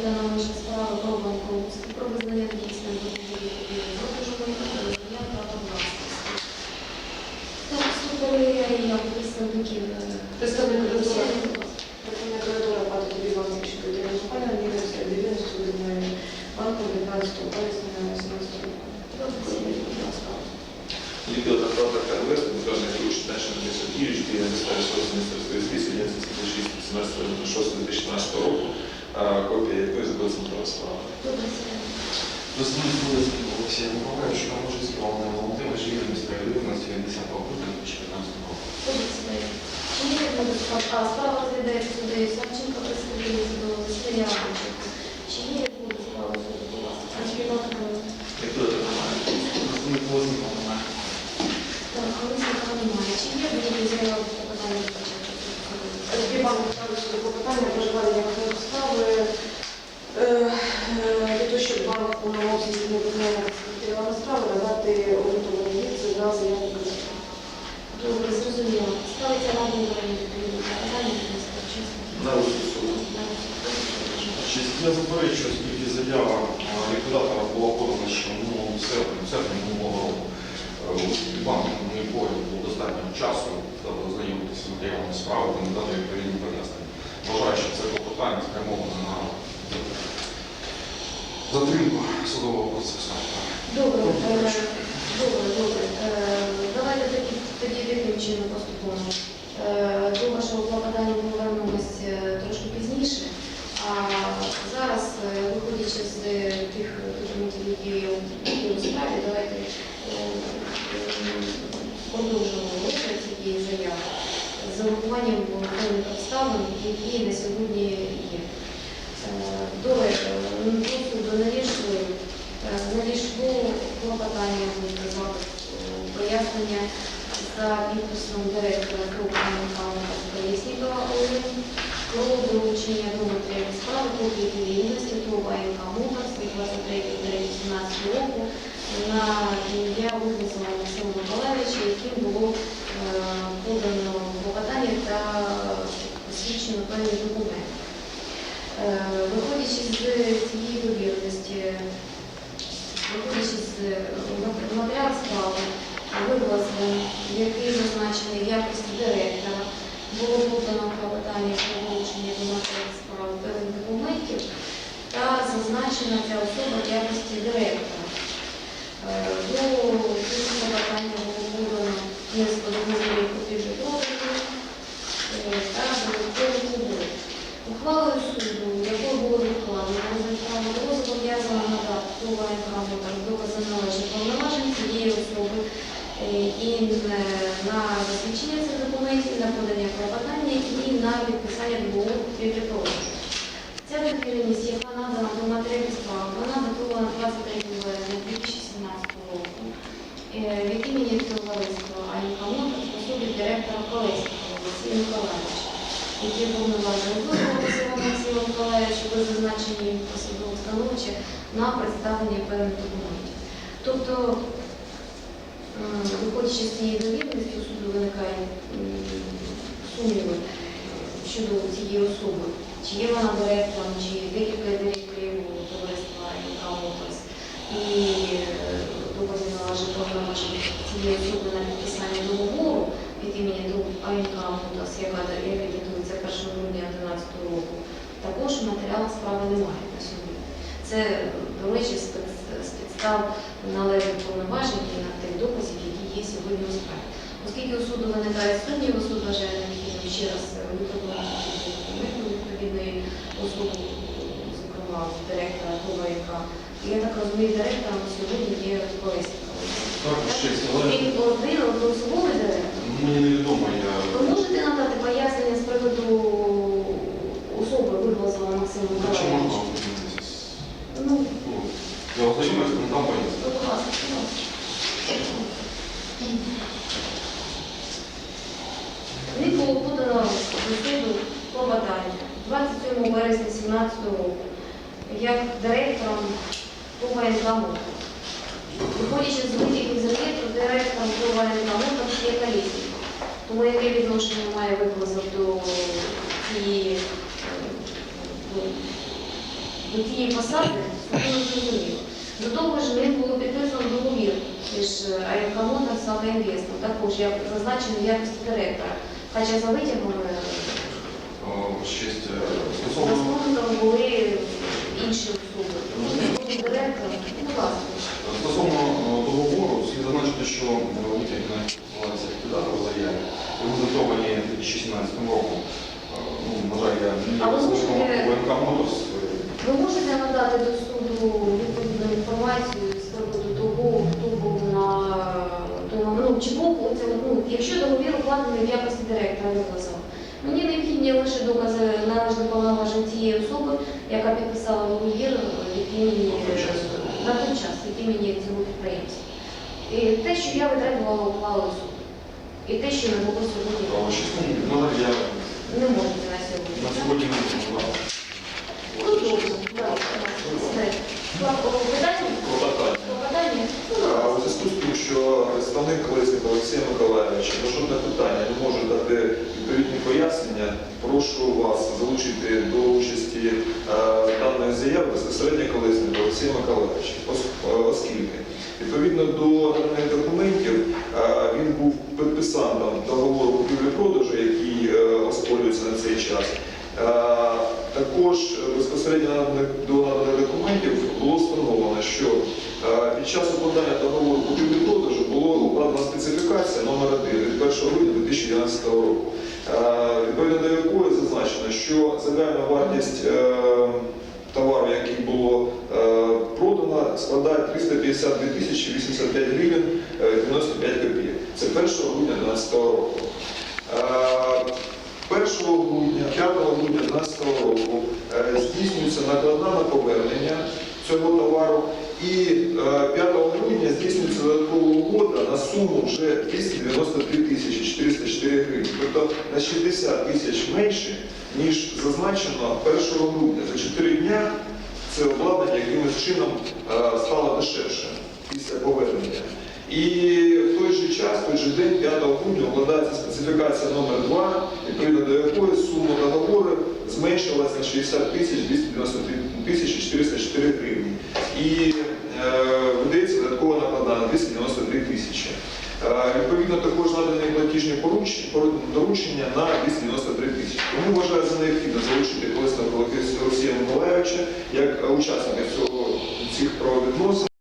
подана наша справа про банкрутство, про визнання дійсним договорів купівлі права власності. Так, супервіряє я представників. е, Представник коридора. Представник коридора пати тобі Івановичка Деревна Паня, 90 земельної банку 19 вересня 17 року. Будь ласка. Ліквідатор правда КРВС, Микола Круч, Дальше Сергійович, діє на старі міністерської звісті, 11.06.2016 року, копія якої записана про справа. Добре, сідайте. Представник Волинського Олексія Миколаївича, Володимир Володимирович, Ігор Містралюбівності від 10 грудня 2015 року. Справа? Розглядається суддею Савченко, представник судового засідання Рамченко. Чи є якась справа суду, будь ласка? А чи є Ліквідатор немає. Представник Волинського немає. Так, коли немає. Чи є будь-які заяви банки ставили свої клопотання, проживання справи, для того, щоб банк в повному обсязі не матеріалами справи, надати орієнтовані відповіді на заявника справи. Добре, зрозуміло. Ставиться на обговорення відповідно питання, будь ласка, чесно. На. На Я заперечую, оскільки заява ліквідатора була подана ще в минулому серпні, в серпні минулого року. Е, Банк, на мій погляд, було достатньо часу, даби ознайомитися з матеріалами справи та надати відповідні пояснення. Вважаю, що це клопотання спрямоване на затримку судового процесу. Добре, е, добре, добре. Е, Давайте тоді, тоді таким чином поступимо. Е, До вашого клопотання ми повернемось трошки пізніше. А зараз, виходячи з тих документів, які є у- справі, давайте продовжимо розгляд цієї заяви з урахуванням певних обставин, які на сьогодні є. До суду надійшли Е, Надійшло клопотання е, пояснення за підписом директора Крупного про долучення до матеріалів справи копії Муторс від 23.17 року на ім'я виписаного Максима яким було е, подано клопотання та посвідчено певні документи. Е, Виходячи з цієї довіреності, виходячи з е, матеріалу справи, вигласом, який зазначений в якості директора, було подано клопотання про вилучення до матеріалу справи певних документів та зазначена ця особа в якості директора. Е, До цього клопотання було подано низку договорів купівлі. Ухвалою суду, якою було відкладено справи, було зобов'язано надати ВНК «Мотор» докази належних повноважень цієї особи е, і е, на засвідчення цих документів, на подання клопотання і на підписання купівлі продажу. Ця довіреність, яка надана до матеріалів справи, вона датована 23 березня 2017 року від імені «Аніка Мотор» в особі директора Колеського Олексія Миколаївича які повноважені Миколаївича, ви зазначені посадових становище на представлення певних документів. Тобто, виходячи з цієї довідності, у суду виникає сумніви щодо цієї особи, чи є вона директором, чи є декілька директорів товариства Моторс, і е, докази належить повноважень цієї особи на підписання договору від імені АНК Мутас, яка датується 1 грудня 2011 року, також матеріалу справи немає на сьогодні. Це, до речі, з підстав належних повноважень і на тих доказів, які є сьогодні у справі. Оскільки у суду виникає сумніви, суд вважає необхідним ще раз виправити документи відповідної особи, зокрема директора ТОВА, я так розумію, директором на сьогодні є Колеснікова. Так, честь, але Він один одноособовий директор. мені невідомо, я Бурглазова Максима Миколаївича. Ну, Ознайомилися, ну. ну там поїздили. Ну, будь ласка, будь ласка. Він було подано до суду клопотання 27 березня 2017 року як директором ОВН «Ламонт». Виходячи з витягів з реєстру, директором ОВН ще є колісник. Тому яке відношення має виклик до цієї до тієї посади, не зрозуміло. До того ж, ним було підписано договір між АМК «Моторс» та «Інвестом», також як зазначено в якості директора. Хоча за витягом е, Е, е, стосовно засновником були інші особи. Тому не буду директором. Будь ласка. Стосовно е, договору, слід зазначити, що е, витяги на називається ліквідатор заяві, презентовані 2017 роком. Е, Ну, на жаль, я не А ви є представником можете- ВНК «Моторс». Ви можете надати до суду відповідну інформацію з приводу того, хто був на тому, ну, чи був це, ну, якщо договір укладений в якості директора викликав. Мені необхідні лише докази належних повноважень тієї особи, яка підписала договір від імені На той час. час від цього підприємця. І те, що я витратувала ухвалу суду. І те, що не було сьогодні. Не можете на сьогодні. на сьогодні не можу. Ну, добре. Так, все. Питання? У зв'язку з тим, що представник Колесника Олексія Миколаївича на жодне питання не може дати відповідні пояснення, прошу вас залучити до участі е, даної заяви безпосередньо Колесника Олексія Миколаївича, е, оскільки відповідно до даних документів е, він був підписантом договору купівлі-продажу, який оспорюється на цей час. Також безпосередньо до наданих документів було встановлено, що е, під час укладання договору купівлі-продажу було укладена специфікація номер 1 від 1 грудня 2011 року, е, відповідно до якої зазначено, що загальна вартість е, товару, який було продано, складає 352 тисячі 85 гривень е, 95 копійок. Це 1 грудня 2012 року. Е, 1 грудня, 5 грудня 2012 року здійснюється накладна на повернення цього товару і е, 5 грудня здійснюється додаткова угода на суму вже 293 тисячі 404 гривні. Тобто на 60 тисяч менше, ніж зазначено 1 грудня. За 4 дня це обладнання якимось чином е, стало дешевше після повернення. І в той же час, в той же день, 5 грудня, укладається специфікація номер 2 відповідно до якої сума договору зменшилась на 60 тисяч 293 тисячі 404 гривні. І е, видається додаткова накладна на 293 тисячі. Е, Відповідно, також надані платіжні доручення на 293 тисячі. Тому вважаю за необхідне залучити колесного Олексія Миколаївича як е, учасника цього цих правовідносин.